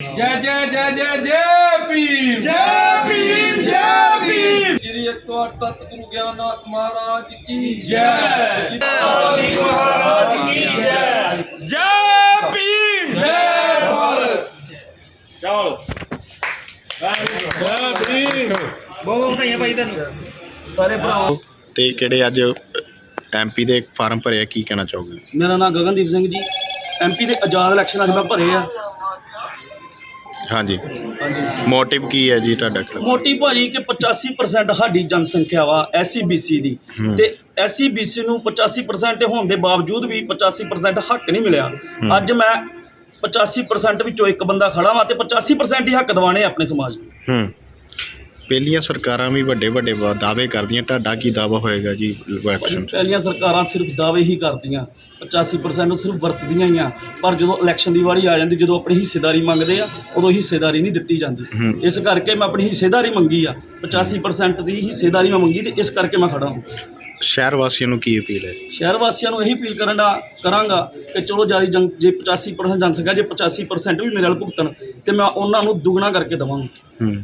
ਜੈ ਜੈ ਜੈ ਜੈ ਜੈ ਭੀਮ। ਜੈ ਭੀਮ ਜੈ ਭੀਮ। ਸ਼੍ਰੀ 108 ਸਤਿਗੁਰੂ ਗਿਆਨਨਾਥ ਮਹਾਰਾਜ ਕੀ ਜੈ। ਮਹਾਰਾਜ ਕੀ ਜੈ। ਜੈ ਭੀਮ। ਜੈ ਭਾਰਤ। ਚਲੋ ਜੈ ਭੀਮ। ਬਹੁਤ ਵਧਾਈਆਂ ਭਾਈ ਤੁਹਾਨੂੰ। ਸਾਰੇ ਭਰਾਵਾਂ ਤੇ ਕਿਹੜੇ ਅੱਜ ਐਮਪੀ ਦੇ ਫਾਰਮ ਭਰੇ ਆ ਕੀ ਕਹਿਣਾ ਚਾਹੋਗੇ? ਮੇਰਾ ਨਾਮ ਗਗਨਦੀਪ ਸਿੰਘ ਜੀ। ਐਮਪੀ ਦੇ ਆਜ਼ਾਦ ਇਲੈਕਸ਼ਨ ਅੱਜ ਮੈਂ ਭਰੇ ਆ। ਹਾਂਜੀ। ਮੋਟਿਵ ਕੀ ਹੈ ਜੀ ਤੁਹਾਡਾ ਖਿਲਾਫ? ਮੋਟੀ ਭਾਜੀ ਕਿ 85% ਸਾਡੀ ਜਨਸੰਖਿਆ ਵਾ ਐਸਸੀ ਬੀਸੀ ਦੀ। ਤੇ ਐਸਸੀ ਬੀਸੀ ਨੂੰ 85% ਹੋਣ ਦੇ ਬਾਵਜੂਦ ਵੀ 85% ਹੱਕ ਨਹੀਂ ਮਿਲਿਆ। ਅੱਜ ਮੈਂ 85% ਵਿੱਚੋਂ ਇੱਕ ਬੰਦਾ ਖੜਾ ਵਾਂ ਤੇ 85% ਹੀ ਹੱਕ ਦਿਵਾਣੇ ਆਪਣੇ ਸਮਾਜ ਨੂੰ। ਹੂੰ। ਪਹਿਲੀਆਂ ਸਰਕਾਰਾਂ ਵੀ ਵੱਡੇ ਵੱਡੇ ਵਾ- ਦਾਅਵੇ ਕਰਦੀਆਂ ਤੁਹਾਡਾ ਕੀ ਦਾਅਵਾ ਹੋਏਗਾ ਜੀ ਇਲੈਕਸ਼ਨ 'ਚ? ਪਹਿਲੀਆਂ ਸਰਕਾਰਾਂ ਸਿਰਫ ਦਾਅਵੇ ਹੀ ਕਰਦੀਆਂ 85% ਨੂੰ ਸਿਰਫ ਵਰਤਦੀਆਂ ਹੀ ਆ। ਪਰ ਜਦੋਂ ਇਲੈਕਸ਼ਨ ਦੀ ਵਾਰੀ ਆ ਜਾਂਦੀ ਜਦੋਂ ਆਪਣੀ ਹਿੱਸੇਦਾਰੀ ਮੰਗਦੇ ਆ ਉਦੋਂ ਹਿੱਸੇਦਾਰੀ ਨਹੀਂ ਦਿੱਤੀ ਜਾਂਦੀ। ਇਸ ਕਰਕੇ ਮੈਂ ਆਪਣੀ ਹਿੱਸੇਦਾਰੀ ਮੰਗੀ ਆ 85% ਦੀ ਹਿੱਸੇਦਾਰੀ ਮੈਂ ਮੰਗੀ ਤੇ ਇਸ ਕਰਕੇ ਮੈਂ ਖੜਾ ਹਾਂ। ਸ਼ਹਿਰ ਵਾਸੀਆਂ ਨੂੰ ਕੀ ਅਪੀਲ ਹੈ? ਸ਼ਹਿਰ ਵਾਸੀਆਂ ਨੂੰ ਇਹੀ ਅਪੀਲ ਕਰਨ ਦਾ ਕਰਾਂਗਾ ਕਿ ਚਲੋ ਜ਼ਿਆਦਾ ਜਨ ਜੇ 85% ਜਨਸੰਖਿਆ ਜੇ 85% ਵੀ ਮੇਰੇ ਨਾਲ ਭੁਗਤਣ ਤੇ ਮੈਂ ਉਹਨਾਂ ਨੂੰ ਦੁੱਗਣਾ ਕਰਕੇ ਦੇਵਾਂਗਾ। ਹੂੰ।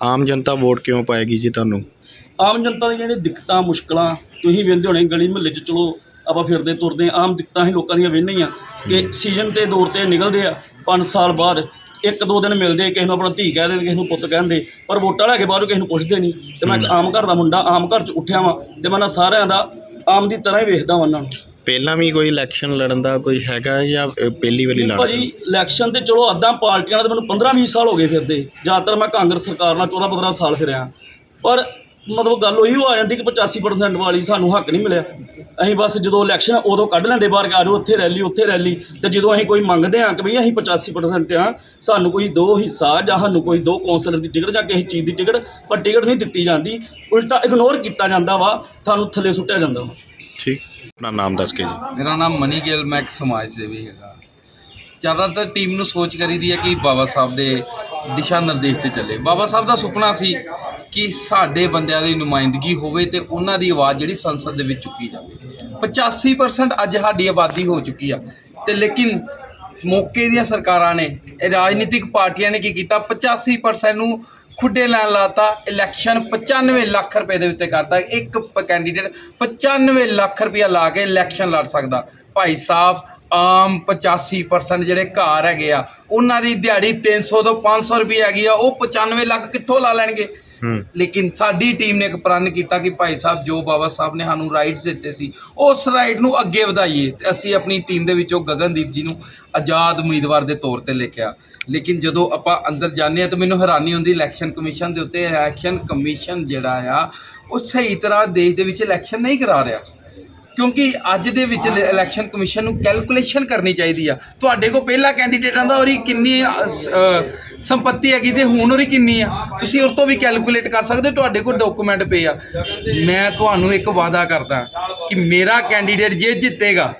ਆਮ ਜਨਤਾ ਵੋਟ ਕਿਉਂ ਪਾਏਗੀ ਜੀ ਤੁਹਾਨੂੰ? ਆਮ ਜਨਤਾ ਦੀਆਂ ਜਿਹੜੀਆਂ ਦਿੱਕਤਾਂ ਮੁਸ਼ਕਲਾਂ ਤੁਸੀਂ ਵੇਖਦੇ ਹੋਣੇ ਗਲੀ ਮੁਹੱਲੇ 'ਚ ਚਲੋ ਆਪਾਂ ਫਿਰਦੇ ਤੁਰਦੇ ਆਮ ਦਿੱਕਤਾਂ ਹੀ ਲੋਕਾਂ ਦੀਆਂ ਹੀ ਆ ਕਿ ਸੀਜ਼ਨ ਤੇ ਦੌਰ ਤੇ ਨਿਕਲਦੇ ਆ 5 ਸਾਲ ਬਾਅਦ ਇੱਕ ਦੋ ਦਿਨ ਮਿਲਦੇ ਕਿਸੇ ਨੂੰ ਆਪਣਾ ਧੀ ਕਹਿ ਦਿੰਦੇ ਕਿਸੇ ਨੂੰ ਪੁੱਤ ਕਹਿੰਦੇ ਪਰ ਵੋਟਾਂ ਲੈ ਕੇ ਬਾਅਦ ਚੋਂ ਕਿਸੇ ਨੂੰ ਪੁੱਛਦੇ ਨਹੀਂ। ਤੇ ਮੈਂ ਇੱਕ ਆਮ ਘਰ ਦਾ ਮੁੰਡਾ ਆਮ ਘਰ 'ਚ ਉੱਠਿਆ ਵਾਂ ਤੇ ਮੈਂ ਨਾ ਸਾਰਿਆਂ ਦਾ ਆਮ ਦੀ ਤਰ੍ਹਾਂ ਹੀ ਵੇਖਦਾ ਵਾਂ ਉਹਨਾਂ ਨੂੰ। ਪਹਿਲਾਂ ਵੀ ਕੋਈ ਇਲੈਕਸ਼ਨ ਲੜਨ ਦਾ ਕੋਈ ਹੈਗਾ ਜਾਂ ਅ, ਪਹਿਲੀ ਵਾਰੀ ਲੜ ਭਾਜੀ ਇਲੈਕਸ਼ਨ ਤੇ ਚਲੋ ਅੱਧਾ ਪਾਰਟੀਆਂ ਤਾਂ ਮੈਨੂੰ 15 20 ਸਾਲ ਹੋ ਗਏ ਫਿਰਦੇ ਜ਼ਿਆਦਾਤਰ ਮੈਂ ਕਾਂਗਰਸ ਸਰਕਾਰ ਨਾਲ 14 15 ਸਾਲ ਫਿਰਿਆ ਪਰ ਮਤਲਬ ਗੱਲ ਉਹੀ ਹੋ ਆ ਜਾਂਦੀ ਕਿ 85% ਵਾਲੀ ਸਾਨੂੰ ਹੱਕ ਨਹੀਂ ਮਿਲਿਆ। ਅਸੀਂ ਬਸ ਜਦੋਂ ਇਲੈਕਸ਼ਨ ਉਦੋਂ ਕੱਢ ਲੈਂਦੇ ਬਾਹਰ ਕਿ ਆ ਜਾਓ ਉੱਥੇ ਰੈਲੀ ਉੱਥੇ ਰੈਲੀ ਤੇ ਜਦੋਂ ਅਸੀਂ ਕੋਈ ਮੰਗਦੇ ਆ ਕਿ ਵੀ ਅਸੀਂ 85% ਆ ਸਾਨੂੰ ਕੋਈ ਦੋ ਹਿੱਸਾ ਜਾਂ ਸਾਨੂੰ ਕੋਈ ਦੋ ਕੌਂਸਲਰ ਦੀ ਟਿਕਟ ਜਾਂ ਕਿਸੇ ਚੀਜ਼ ਦੀ ਟਿਕਟ ਪਰ ਟਿਕਟ ਨਹੀਂ ਦਿੱਤੀ ਜਾਂਦੀ। ਉਲਟਾ ਇਗਨੋਰ ਕੀਤਾ ਜਾਂਦਾ ਵਾ ਤੁਹਾਨੂੰ ਥੱਲੇ ਸੁੱਟਿਆ ਜਾਂਦਾ ਵਾ। ਠੀਕ। ਆਪਣਾ ਨਾਮ ਦੱਸ ਕੇ ਜੀ ਮੇਰਾ ਨਾਮ ਮਨੀ ਗਿੱਲ, ਮੈਂ ਇੱਕ ਸਮਾਜ ਸੇਵੀ ਹੈਗਾ। ਜ਼ਿਆਦਾਤਰ ਟੀਮ ਨੂੰ ਸੋਚ ਕਰੀਦੀ ਹੈ ਕਿ ਬਾਬਾ ਸਾਹਿਬ ਦੇ ਦਿਸ਼ਾ ਨਿਰਦੇਸ਼ ਤੇ ਚੱਲੇ। ਬਾਬਾ ਸਾਹਿਬ ਦਾ ਸੁਪਨਾ ਸੀ ਕਿ ਸਾਡੇ ਬੰਦਿਆਂ ਦੀ ਨੁਮਾਇੰਦਗੀ ਹੋਵੇ ਤੇ ਉਹਨਾਂ ਦੀ ਆਵਾਜ਼ ਜਿਹੜੀ ਸੰਸਦ ਦੇ ਵਿੱਚ ਚੁੱਕੀ ਜਾਵੇ। 85% ਅੱਜ ਸਾਡੀ ਆਬਾਦੀ ਹੋ ਚੁੱਕੀ ਆ। ਤੇ ਲੇਕਿਨ ਮੌਕੇ ਦੀਆਂ ਸਰਕਾਰਾਂ ਨੇ, ਇਹ ਰਾਜਨੀਤਿਕ ਪਾਰਟੀਆਂ ਨੇ ਕੀ ਕੀਤਾ? 85% ਨੂੰ ਖੁੱਡੇ ਲੈਣ ਲਾਤਾ ਇਲੈਕਸ਼ਨ 95 ਲੱਖ ਰੁਪਏ ਦੇ ਉੱਤੇ ਕਰਤਾ। ਇੱਕ ਕੈਂਡੀਡੇਟ 95 ਲੱਖ ਰੁਪਇਆ ਲਾ ਕੇ ਇਲੈਕਸ਼ਨ ਲੜ ਸਕਦਾ। ਭਾਈ ਸਾਹਿਬ, ਆਮ 85% ਜਿਹੜੇ ਘਰ ਹੈਗੇ ਆ, ਉਹਨਾਂ ਦੀ ਦਿਹਾੜੀ 300 ਤੋਂ 500 ਰੁਪਏ ਹੈਗੀ ਆ, ਉਹ 95 ਲੱਖ ਕਿੱਥੋਂ ਲਾ ਲੈਣਗੇ? ਲੇਕਿਨ ਸਾਡੀ ਟੀਮ ਨੇ ਇੱਕ ਪ੍ਰਣ ਕੀਤਾ ਕਿ ਭਾਈ ਸਾਹਿਬ ਜੋ ਬਾਬਾ ਸਾਹਿਬ ਨੇ ਸਾਨੂੰ ਰਾਈਟਸ ਦਿੱਤੇ ਸੀ ਉਸ ਰਾਈਟ ਨੂੰ ਅੱਗੇ ਵਧਾਈਏ। ਤੇ ਅਸੀਂ ਆਪਣੀ ਟੀਮ ਦੇ ਵਿੱਚੋਂ ਗਗਨਦੀਪ ਜੀ ਨੂੰ ਆਜ਼ਾਦ ਉਮੀਦਵਾਰ ਦੇ ਤੌਰ ਤੇ ਲਿਖਿਆ। ਲੇਕਿਨ ਜਦੋਂ ਆਪਾਂ ਅੰਦਰ ਜਾਂਦੇ ਆ ਤਾਂ ਮੈਨੂੰ ਹੈਰਾਨੀ ਹੁੰਦੀ ਇਲੈਕਸ਼ਨ ਕਮਿਸ਼ਨ ਦੇ ਉੱਤੇ ਇਲੈਕਸ਼ਨ ਕਮਿਸ਼ਨ ਜਿਹੜਾ ਆ ਉਹ ਸਹੀ ਤਰ੍ਹਾਂ ਦੇਸ਼ ਦੇ ਵਿੱਚ ਇਲੈਕਸ਼ਨ ਨਹੀਂ ਕਰਾ ਰਿਹਾ। ਕਿਉਂਕਿ ਅੱਜ ਦੇ ਵਿੱਚ ਇਲ- ਇਲੈਕਸ਼ਨ ਕਮਿਸ਼ਨ ਨੂੰ ਕੈਲਕੂਲੇਸ਼ਨ ਕਰਨੀ ਚਾਹੀਦੀ ਆ। ਤੁਹਾਡੇ ਕੋਲ ਪਹਿਲਾ ਕੈਂਡੀਡੇਟਾਂ ਦਾ ਉਹਦੀ ਕਿੰਨੀ ਅ, ਅ, ਸੰਪਤੀ ਹੈਗੀ ਤੇ ਹੁਣ ਉਹਦੀ ਕਿੰਨੀ ਆ? ਤੁਸੀਂ ਉਸ ਤੋਂ ਵੀ ਕੈਲਕੂਲੇਟ ਕਰ ਸਕਦੇ ਹੋ, ਤੁਹਾਡੇ ਕੋਲ ਡਾਕੂਮੈਂਟ ਪਏ ਆ। ਮੈਂ ਤੁਹਾਨੂੰ ਇੱਕ ਵਾਅਦਾ ਕਰਦਾ ਕਿ ਮੇਰਾ ਕੈਂਡੀਡੇਟ ਜੇ ਜਿੱਤੇਗਾ,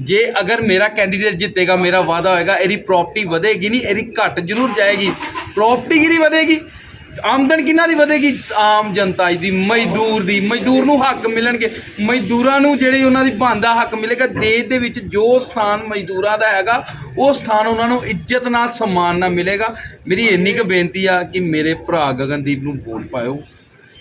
ਜੇ ਅਗਰ ਮੇਰਾ ਕੈਂਡੀਡੇਟ ਜਿੱਤੇਗਾ, ਮੇਰਾ ਵਾਅਦਾ ਹੋਏਗਾ, ਇਹਦੀ ਪ੍ਰਾਪਰਟੀ ਵਧੇਗੀ ਨਹੀਂ, ਇਹਦੀ ਘਟ ਜ਼ਰੂਰ ਜਾਏਗੀ। ਪ੍ਰਾਪਰਟੀ ਕਿਹਦੀ ਵਧੇਗੀ? ਆਮਦਨ ਕਿਹਨਾਂ ਦੀ ਵਧੇਗੀ? ਆਮ ਜਨਤਾ ਦੀ, ਮਜ਼ਦੂਰ ਦੀ। ਮਜ਼ਦੂਰ ਨੂੰ ਹੱਕ ਮਿਲਣਗੇ। ਮਜ਼ਦੂਰਾਂ ਨੂੰ ਜਿਹੜੀ ਉਹਨਾਂ ਦੀ ਬਣਦਾ ਹੱਕ ਮਿਲੇਗਾ, ਦੇਸ਼ ਦੇ ਵਿੱਚ ਜੋ ਸਥਾਨ ਮਜ਼ਦੂਰਾਂ ਦਾ ਹੈਗਾ, ਉਹ ਸਥਾਨ ਉਹਨਾਂ ਨੂੰ ਇੱਜ਼ਤ ਨਾਲ, ਸਨਮਾਨ ਨਾਲ ਮਿਲੇਗਾ। ਮੇਰੀ ਇੰਨੀ ਕੁ ਬੇਨਤੀ ਆ ਕਿ ਮੇਰੇ ਭਰਾ ਗਗਨਦੀਪ ਨੂੰ ਵੋਟ ਪਾਇਓ।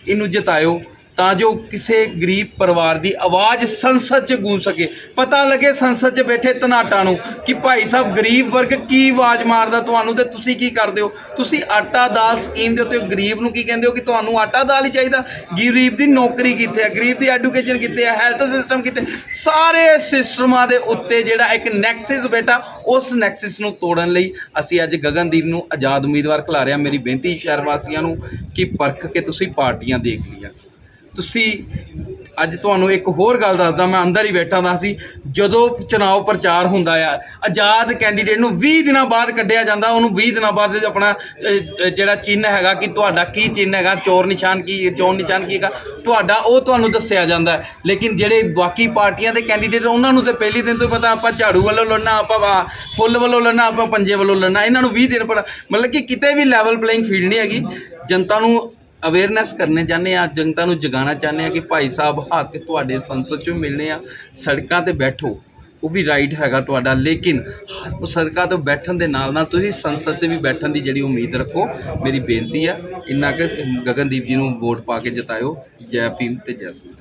ਇਹਨੂੰ ਜਿਤਾਇਓ। ਤਾਂ ਜੋ ਕਿਸੇ ਗਰੀਬ ਪਰਿਵਾਰ ਦੀ ਆਵਾਜ਼ ਸੰਸਦ 'ਚ ਗੂੰਜ ਸਕੇ। ਪਤਾ ਲੱਗੇ ਸੰਸਦ 'ਚ ਬੈਠੇ ਧਨਾਟਾਂ ਨੂੰ ਕਿ ਭਾਈ ਸਾਹਿਬ ਗਰੀਬ ਵਰਗ ਕੀ ਆਵਾਜ਼ ਮਾਰਦਾ ਤੁਹਾਨੂੰ ਤੇ ਤੁਸੀਂ ਕੀ ਕਰਦੇ ਹੋ? ਤੁਸੀਂ ਆਟਾ ਦਾਲ ਸਕੀਮ ਦੇ ਉੱਤੇ ਗਰੀਬ ਨੂੰ ਕੀ ਕਹਿੰਦੇ ਹੋ ਕਿ ਤੁਹਾਨੂੰ ਆਟਾ ਦਾਲ ਹੀ ਚਾਹੀਦਾ? ਗਰੀਬ ਦੀ ਨੌਕਰੀ ਕਿੱਥੇ ਹੈ ਗਰੀਬ ਦੀ ਐਜੂਕੇਸ਼ਨ ਕਿੱਥੇ ਹੈ ਹੈਲਥ ਸਿਸਟਮ ਕਿੱਥੇ? ਸਾਰੇ ਸਿਸਟਮਾਂ ਦੇ ਉੱਤੇ ਜਿਹੜਾ ਇੱਕ ਨੈਕਸਸ ਬੇਟਾ ਉਸ ਨੈਕਸਸ ਨੂੰ ਤੋੜਨ ਲਈ ਅਸੀਂ ਅੱਜ ਗਗਨਦੀਪ ਨੂੰ ਆਜ਼ਾਦ ਉਮੀਦਵਾਰ ਖਿਲਾ ਰਿਹਾ ਮੇਰੀ ਬੇਨਤੀ ਸ਼ਹਿਰ ਵਾਸੀਆਂ ਨੂੰ ਕਿ ਪਰਖ ਕੇ ਤੁਸੀਂ ਪਾਰਟੀਆਂ ਦੇਖ ਲਈਆਂ। ਤੁਸੀਂ ਅੱਜ ਤੁਹਾਨੂੰ ਇੱਕ ਹੋਰ ਗੱਲ ਦੱਸਦਾ, ਮੈਂ ਅੰਦਰ ਹੀ ਬੈਠਾ ਦਾ ਸੀ, ਜਦੋਂ ਚੁਣਾਵ ਪ੍ਰਚਾਰ ਹੁੰਦਾ ਆ, ਆਜ਼ਾਦ ਕੈਂਡੀਡੇਟ ਨੂੰ 20 ਦਿਨਾਂ ਬਾਅਦ ਕੱਢਿਆ ਜਾਂਦਾ, ਉਹਨੂੰ 20 ਦਿਨਾਂ ਬਾਅਦ ਆਪਣਾ ਜਿਹੜਾ ਚਿੰਨ੍ਹ ਹੈਗਾ ਕਿ ਤੁਹਾਡਾ ਕੀ ਚਿੰਨ੍ਹ ਹੈਗਾ ਚੋਰ ਨਿਸ਼ਾਨ ਕੀ, ਚੋਣ ਨਿਸ਼ਾਨ ਕੀ ਹੈਗਾ, ਤੁਹਾਡਾ ਉਹ ਤੁਹਾਨੂੰ ਦੱਸਿਆ ਜਾਂਦਾ ਲੇਕਿਨ ਜਿਹੜੇ ਬਾਕੀ ਪਾਰਟੀਆਂ ਦੇ ਕੈਂਡੀਡੇਟ ਉਹਨਾਂ ਨੂੰ ਤੇ ਪਹਿਲੀ ਦਿਨ ਤੋਂ ਹੀ ਪਤਾ, ਆਪਾਂ ਝਾੜੂ ਵੱਲੋਂ ਲੜਨਾ, ਆਪਾਂ ਫੁੱਲ ਵੱਲੋਂ ਲੜਨਾ, ਆਪਾਂ ਪੰਜੇ ਵੱਲੋਂ ਲੜਨਾ, ਇਹਨਾਂ ਨੂੰ 20 ਦਿਨ ਪਰ, ਮਤਲਬ ਕਿ ਕਿਤੇ ਵੀ ਲੈਵਲ ਪਲੇਇੰਗ ਫੀਲਡ ਨਹੀਂ ਹੈਗੀ। ਜਨਤਾ ਨੂੰ ਅਵੇਅਰਨੈਸ ਕਰਨੇ ਚਾਹੁੰਦੇ ਆ ਜਨਤਾ ਨੂੰ ਜਗਾਉਣਾ ਚਾਹੁੰਦੇ ਆ ਕਿ ਭਾਈ ਸਾਹਿਬ ਹੱਕ ਤੁਹਾਡੇ ਸੰਸਦ ਚੋਂ ਮਿਲਨੇ ਆ, ਸੜਕਾਂ ਤੇ ਬੈਠੋ, ਉਹ ਵੀ ਰਾਈਟ ਹੈਗਾ ਤੁਹਾਡਾ, ਲੇਕਿਨ ਸੜਕਾਂ ਤੋਂ ਬੈਠਣ ਦੇ ਨਾਲ ਨਾਲ ਤੁਸੀਂ ਸੰਸਦ ਤੇ ਵੀ ਬੈਠਣ ਦੀ ਜਿਹੜੀ ਉਮੀਦ ਰੱਖੋ, ਮੇਰੀ ਬੇਨਤੀ ਆ, ਇੰਨਾ ਕਿ, ਗਗਨਦੀਪ ਜੀ ਨੂੰ ਵੋਟ ਪਾ ਕੇ ਜਿਤਾਇਓ, ਜੈ ਭੀਮ ਤੇ ਜੈ ਸਿੰਘ